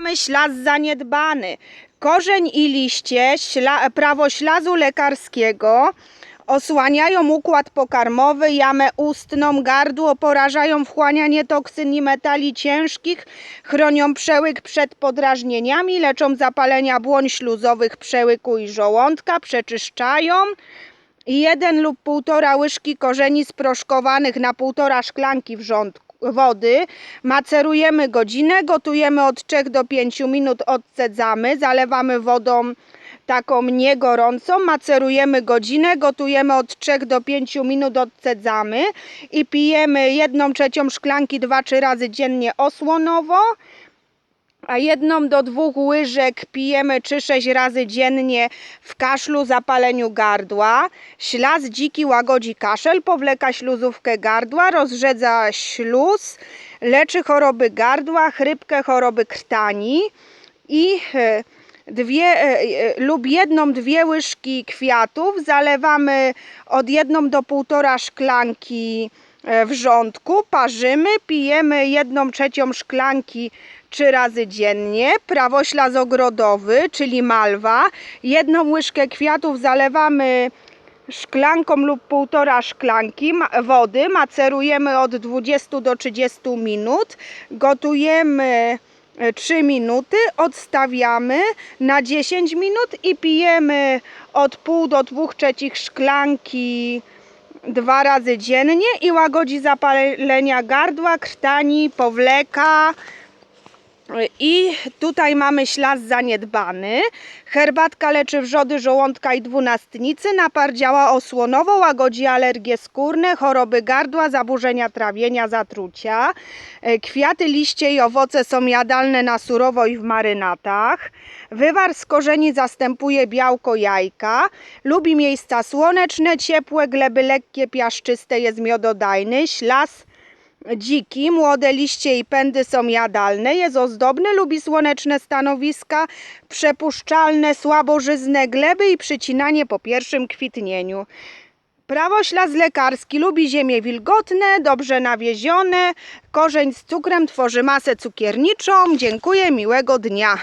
Mamy ślaz zaniedbany. Korzeń i liście śla, prawoślazu lekarskiego osłaniają układ pokarmowy, jamę ustną, gardło, porażają wchłanianie toksyn i metali ciężkich, chronią przełyk przed podrażnieniami, leczą zapalenia błoń śluzowych przełyku i żołądka, przeczyszczają. Jeden lub półtora łyżki korzeni sproszkowanych na półtora szklanki wrzątku wody. Macerujemy godzinę, gotujemy od 3 do 5 minut, odcedzamy, zalewamy wodą taką niegorącą, macerujemy godzinę, gotujemy od 3 do 5 minut, odcedzamy i pijemy 1 trzecią szklanki 2-3 razy dziennie osłonowo a jedną do dwóch łyżek pijemy 3-6 razy dziennie w kaszlu, zapaleniu gardła. Ślaz dziki łagodzi kaszel, powleka śluzówkę gardła, rozrzedza śluz, leczy choroby gardła, chrypkę, choroby krtani i e, dwie e, e, lub jedną, dwie łyżki kwiatów zalewamy od jedną do półtora szklanki wrzątku, parzymy, pijemy jedną trzecią szklanki trzy razy dziennie. Prawoślaz ogrodowy, czyli malwa. Jedną łyżkę kwiatów zalewamy szklanką lub półtora szklanki wody. Macerujemy od 20 do 30 minut. Gotujemy e, 3 minuty, odstawiamy na 10 minut i pijemy od pół do 2 trzecich szklanki dwa razy dziennie i łagodzi zapalenia gardła, krtani, powleka. I tutaj mamy ślaz zaniedbany. Herbatka leczy wrzody żołądka i dwunastnicy. Napar działa osłonowo, łagodzi alergie skórne, choroby gardła, zaburzenia trawienia, zatrucia. E, Kwiaty, liście i owoce są jadalne na surowo i w marynatach. Wywar z korzeni zastępuje białko jajka. Lubi miejsca słoneczne, ciepłe, gleby lekkie, piaszczyste, jest miododajny. Ślaz dziki, młode liście i pędy są jadalne, jest ozdobny, lubi słoneczne stanowiska, przepuszczalne, słabożyzne gleby i przycinanie po pierwszym kwitnieniu. Prawoślaz lekarski lubi ziemie wilgotne, dobrze nawiezione, korzeń z cukrem tworzy masę cukierniczą. Dziękuję, miłego dnia.